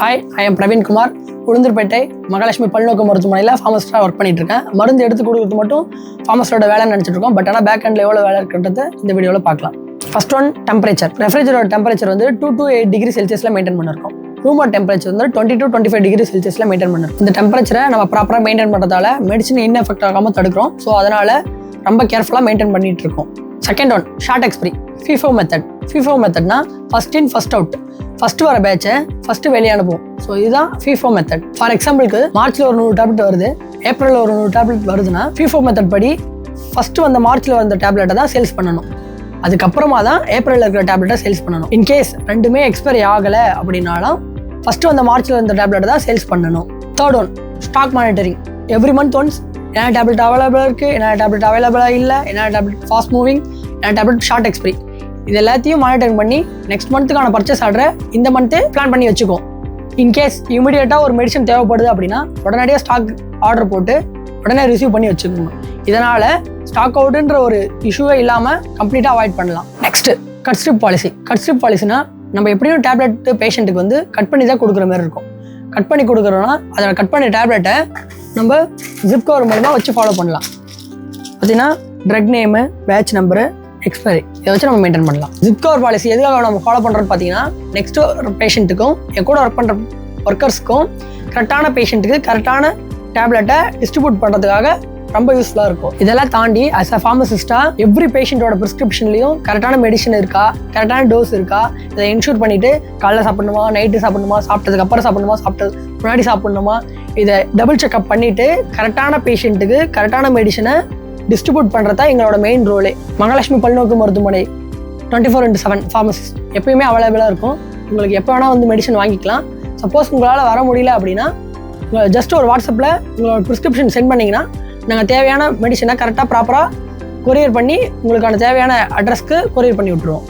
Hi I am Praveenkumar Ulundurpet Mahalakshmi பல்நோக்கு மருத்துவமனையில் ஃபார்மஸ்டாக work பண்ணிட்டு இருக்கேன் மருந்து எடுத்து கொடுக்குறது மட்டும் ஃபார்மஸ்டோட வேலைன்னு நினச்சிட்டு இருக்கோம். பட் ஆனால் பேக் ஹேண்டில் எவ்வளோ வேலை இருக்கிறது இந்த வீடியோவில் பார்க்கலாம். ஃபர்ஸ்ட் ஒன் டெம்பரேச்சர் ரெஃப்ரிஜரோட டெம்பரேச்சர் வந்து டூ டூ எயிட் டிகிரி செல்சியஸில் மெயின்டைன் பண்ணிருக்கோம். ரூமோட டெம்பரேச்சர் வந்து twenty to twenty five degree செல்சியஸில் மெயின்டைன் பண்ணிருக்கோம். இந்த டெம்பரேச்சரை நம்ம ப்ராப்பராக மெயின்டைன் பண்ணுறதால மெடிசன் இன்எஃபெக்ட் ஆகாமல் தடுக்கிறோம். ஸோ அதனால் ரொம்ப கேர்ஃபுல்லாக மெயின்டைன் பண்ணிட்டு இருக்கோம் second one short expiry FIFO method FIFO மெத்தட்னா first in first out first வர பேட்சை ஃபர்ஸ்ட் வெளியே அனுப்புவோம். ஸோ இதுதான் ஃபீஃபோ மெத்தட் ஃபார் எக்ஸாம்பிளுக்கு மார்ச்ல ஒரு நூறு டேப்லெட் வருது. ஏப்ரலில் ஒரு நூறு டேப்லெட் வருதுன்னா ஃபீஃபோ மெத்தட் படி ஃபர்ஸ்ட் வந்த மார்ச்ல வந்த டேப்லெட்டை தான் சேல்ஸ் பண்ணணும். அதுக்கப்புறமா தான் ஏப்ரலில் இருக்கிற டேப்லெட்டை சேல்ஸ் பண்ணணும். இன்கேஸ் ரெண்டுமே எக்ஸ்பைரி ஆகலை அப்படின்னாலும் ஃபர்ஸ்ட் வந்த மார்ச்ல வந்த டேப்லெட்டை தான் சேல்ஸ் பண்ணணும். Third one stock monitoring every month once என்ன டேப்லெட் அவைலபிளாக இருக்குது என்ன டேப்லெட் அவைலபிளாக இல்லை என்ன டேப்லெட் ஃபாஸ்ட் மூவிங் என்ன டேப்லெட் ஷார்ட் எக்ஸ்பிரி இது எல்லாத்தையும் மானிட்டரிங் பண்ணி நெக்ஸ்ட் மந்த்துக்கான பர்ச்சேஸ் ஆர்டரை இந்த மந்த்து பிளான் பண்ணி வச்சுக்கோம் இன்கேஸ் இமீடியட்டாக ஒரு மெடிசன் தேவைப்படுது அப்படின்னா உடனடியாக ஸ்டாக் ஆர்டர் போட்டு உடனே ரிசீவ் பண்ணி வச்சுக்கணும் இதனால் ஸ்டாக் அவுட்டுன்ற ஒரு இஷ்யூவே இல்லாமல் கம்ப்ளீட்டாக அவாய்ட் பண்ணலாம். Next cut strip policy cut strip பாலிசினா நம்ம எப்படியும் டேப்லெட் பேஷண்ட்டுக்கு வந்து கட் பண்ணி தான் கொடுக்குற மாதிரி இருக்கும். கட் பண்ணி கொடுக்குறோன்னா அதில் கட் பண்ண டேப்லெட்டை நம்ம ஜிப் கவர் மூலமாக வச்சு ஃபாலோ பண்ணலாம். பார்த்தீங்கன்னா drug name batch number expiry இதை வச்சு நம்ம மெயின்டைன் பண்ணலாம். ஜிப் கவர் பாலிசி எதுக்காக நம்ம ஃபாலோ பண்ணுறோம் பார்த்தீங்கன்னா நெக்ஸ்ட் பேஷண்ட்டுக்கும் என் கூட ஒர்க் பண்ணுற ஒர்க்கர்ஸ்க்கும் கரெக்டான பேஷண்ட்டுக்கு கரெக்டான டேப்லெட்டை டிஸ்ட்ரிபியூட் பண்ணுறதுக்காக ரொம்ப யூஸ்ஃபுல்லாக இருக்கும். இதெல்லாம் தாண்டி அஸ் அ ஃபார்மசிஸ்ட்டாக எவ்ரி பேஷண்ட்டோட ப்ரிஸ்கிரிப்ஷன்லையும் கரெக்டான மெடிசன் இருக்கா கரெக்டான டோஸ் இருக்கா இதை இன்ஷூர் பண்ணிவிட்டு காலைல சாப்பிடணுமா நைட்டு சாப்பிடணுமா சாப்பிட்டதுக்கு அப்புறம் சாப்பிடணுமா சாப்பிட்டது முன்னாடி சாப்பிடணுமா இதை டபுள் செக்அப் பண்ணிவிட்டு கரெக்டான பேஷண்ட்டுக்கு கரெக்டான மெடிசனை டிஸ்ட்ரிபியூட் பண்ணுறதா எங்களோட மெயின் ரோலே மகாலட்சுமி பல்நோக்கு மருத்துவமனை twenty four into seven pharmacist எப்பயுமே அவைலபிளாக இருக்கும். உங்களுக்கு எப்போ வேணால் வந்து மெடிசன் வாங்கிக்கலாம். சப்போஸ் உங்களால் வர முடியல அப்படின்னா ஜஸ்ட் ஒரு வாட்ஸ்அப்பில் உங்களோட ப்ரிஸ்கிரிப்ஷன் சென்ட் பண்ணிங்கன்னா நாங்கள் தேவையான மெடிசனை கரெக்டாக ப்ராப்பராக கொரியர் பண்ணி உங்களுக்கான தேவையான அட்ரஸ்க்கு கொரியர் பண்ணி விட்ருவோம்